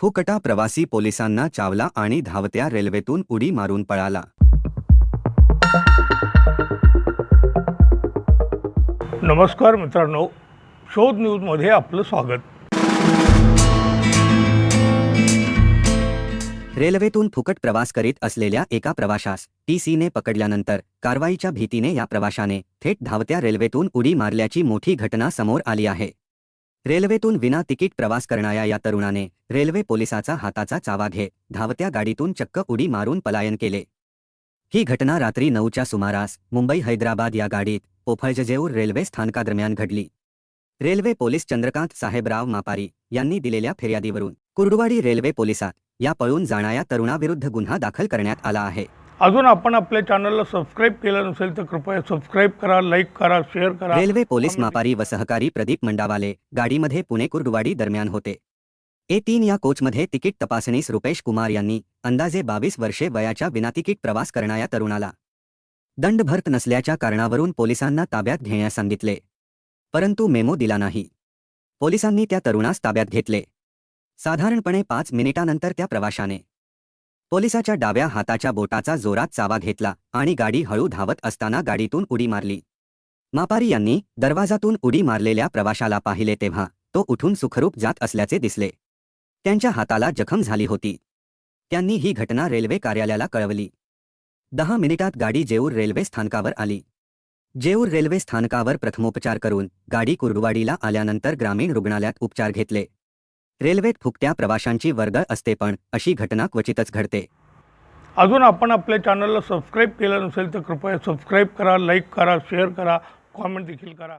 फुकटा प्रवासी पोलिसांना चावला आणि धावत्या रेल्वेतून उडी मारून पळाला. नमस्कार मित्रांनो. शोध न्यूजमध्ये आपलं स्वागत. रेल्वेतून फुकट प्रवास करीत असलेल्या एका प्रवाशास टी सीने पकडल्यानंतर कारवाईच्या भीतीने या प्रवाशाने थेट धावत्या रेल्वेतून उडी मारल्याची मोठी घटना समोर आली आहे. रेल्वेतून विना तिकीट प्रवास करणाऱ्या या तरुणाने रेल्वे पोलिसाचा हाताचा चावा घेत धावत्या गाडीतून चक्क उडी मारून पलायन केले. ही घटना रात्री नऊच्या सुमारास मुंबई हैदराबाद या गाडीत पोफळजेऊर रेल्वे स्थानकादरम्यान घडली. रेल्वे पोलीस चंद्रकांत साहेबराव मापारी यांनी दिलेल्या फिर्यादीवरून कुर्डुवाडी रेल्वे पोलिसात या पळून जाणाऱ्या तरुणाविरुद्ध गुन्हा दाखल करण्यात आला आहे. अजून आपण आपल्या चॅनलला सबस्क्राईब केलं नसेल तर कृपया सबस्क्राईब करा लाईक करा शेअर करा. रेल्वे पोलीस मापारी व सहकारी प्रदीप मंडावाले गाडीमध्ये पुणे कुर्डवाडी दरम्यान होते. ए तीन या कोचमध्ये तिकीट तपासणीस रुपेश कुमार यांनी अंदाजे बावीस वर्षे वयाच्या विनातिकीट प्रवास करणाऱ्या तरुणाला दंड भरत नसल्याच्या कारणावरून पोलिसांना ताब्यात घेण्यास सांगितले. परंतु मेमो दिला नाही. पोलिसांनी त्या तरुणास ताब्यात घेतले. साधारणपणे पाच मिनिटानंतर त्या प्रवाशाने पोलिसाच्या डाव्या हाताच्या बोटाचा जोरात चावा घेतला आणि गाडी हळू धावत असताना गाडीतून उडी मारली. मापारी यांनी दरवाजातून उडी मारलेल्या प्रवाशाला पाहिले तेव्हा तो उठून सुखरूप जात असल्याचे दिसले. त्यांच्या हाताला जखम झाली होती. त्यांनी ही घटना रेल्वे कार्यालयाला कळवली. दहा मिनिटात गाडी जेऊर रेल्वे स्थानकावर आली. जेऊर रेल्वे स्थानकावर प्रथमोपचार करून गाडी कुर्डुवाडीला आल्यानंतर ग्रामीण रुग्णालयात उपचार घेतले. रेल्वेत फुकट्या प्रवाशांची वर्दळ असते पण अशी घटना क्वचितच घडते. अजून आपण आपल्या चॅनलला सबस्क्राईब केलं नसेल तर कृपया सबस्क्राईब करा लाईक करा शेअर करा कॉमेंट देखील करा.